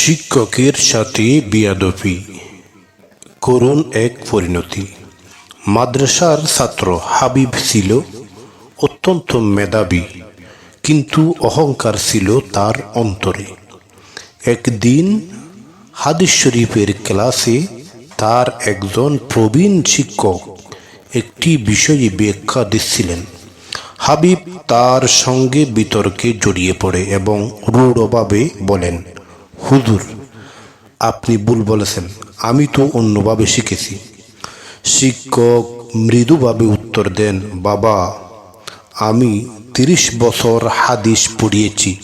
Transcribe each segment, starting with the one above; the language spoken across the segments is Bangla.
শিক্ষকের সাথে বিয়াদফি করুণ এক পরিণতি। মাদ্রাসার ছাত্র হাবিব ছিল অত্যন্ত মেধাবী, কিন্তু অহংকার ছিল তার অন্তরে। একদিন হাদিস শরীফের ক্লাসে তার একজন প্রবীণ শিক্ষক একটি বিষয়ে ব্যাখ্যা দিচ্ছিলেন। হাবিব তার সঙ্গে বিতর্কে জড়িয়ে পড়ে এবং রূঢ়ভাবে বলেন হুজুর, আপনি ভুল বলেছেন। আমি তো অন্যভাবে শিখেছি। শিক্ষক মৃদুভাবে উত্তর দেন, বাবা, আমি তিরিশ বছর হাদিস পড়িয়েছি।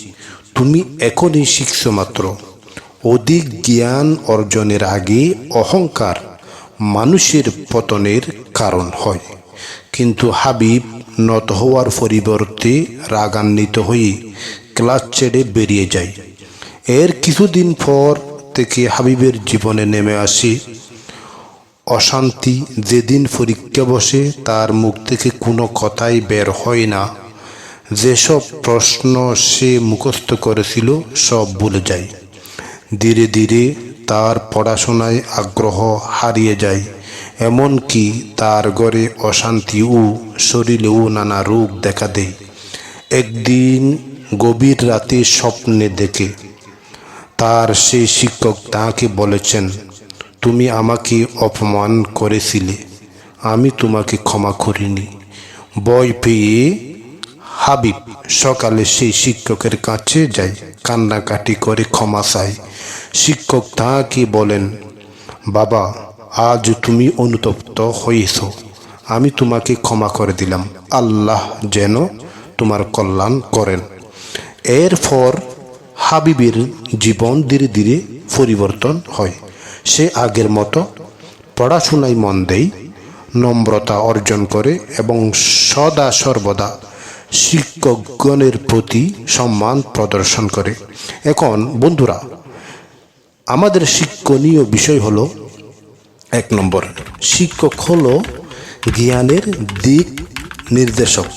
তুমি এখনই শিখছো মাত্র। অধিক জ্ঞান অর্জনের আগে অহংকার মানুষের পতনের কারণ হয়। কিন্তু হাবিব নত হওয়ার পরিবর্তে রাগান্বিত হয়ে ক্লাস ছেড়ে বেরিয়ে যায়। এর কিছুদিন পর থেকে হাবিবের জীবনে নেমে আসে। অশান্তি যেদিন পরীক্ষা বসে, তার মুখ থেকে কোনো কথাই বের হয় না। যেসব প্রশ্ন সে মুখস্থ করেছিল, সব ভুলে যায়। ধীরে ধীরে তার পড়াশোনায় আগ্রহ হারিয়ে যায়। এমনকি তার ঘরে অশান্তি ও শরীরেও নানা রোগ দেখা দেয়। একদিন গভীর রাতে স্বপ্নে দেখে তার সেই শিক্ষক তাকে বলেছেন, তুমি আমাকে অপমান করেছিলে, আমি তোমাকে ক্ষমা করিনি। বই পেয়ে হাবিব সকালে সেই শিক্ষকের কাছে যায়, কান্নাকাটি করে ক্ষমা চায়। শিক্ষক তাকে বলেন, বাবা, আজ তুমি অনুতপ্ত হয়েছ, আমি তোমাকে ক্ষমা করে দিলাম। আল্লাহ যেন তোমার কল্যাণ করেন। এরপর হাবিবের জীবন ধীরে ধীরে পরিবর্তন হয়। সে আগের মতো পড়াশোনায় মন দেয়, নম্রতা অর্জন করে এবং সদা সর্বদা শিক্ষকগণের প্রতি সম্মান প্রদর্শন করে। এখন বন্ধুরা, আমাদের শিক্ষণীয় বিষয় হলো এক নম্বর, শিক্ষক হলো জ্ঞানের দিক নির্দেশক।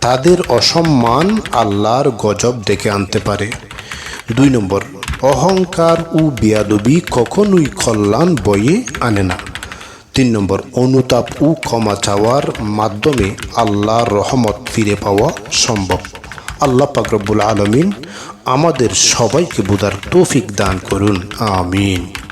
তাদের অসম্মান আল্লাহর গজব ডেকে আনতে পারে। দুই নম্বর, অহংকার ও বিয়াদবি কখনোই কল্যাণ বয়ে আনে না। তিন নম্বর, অনুতাপ ও ক্ষমা চাওয়ার মাধ্যমে আল্লাহর রহমত ফিরে পাওয়া সম্ভব। আল্লাহ পাকরবুল আলমিন আমাদের সবাইকে বুধার তৌফিক দান করুন। আমিন।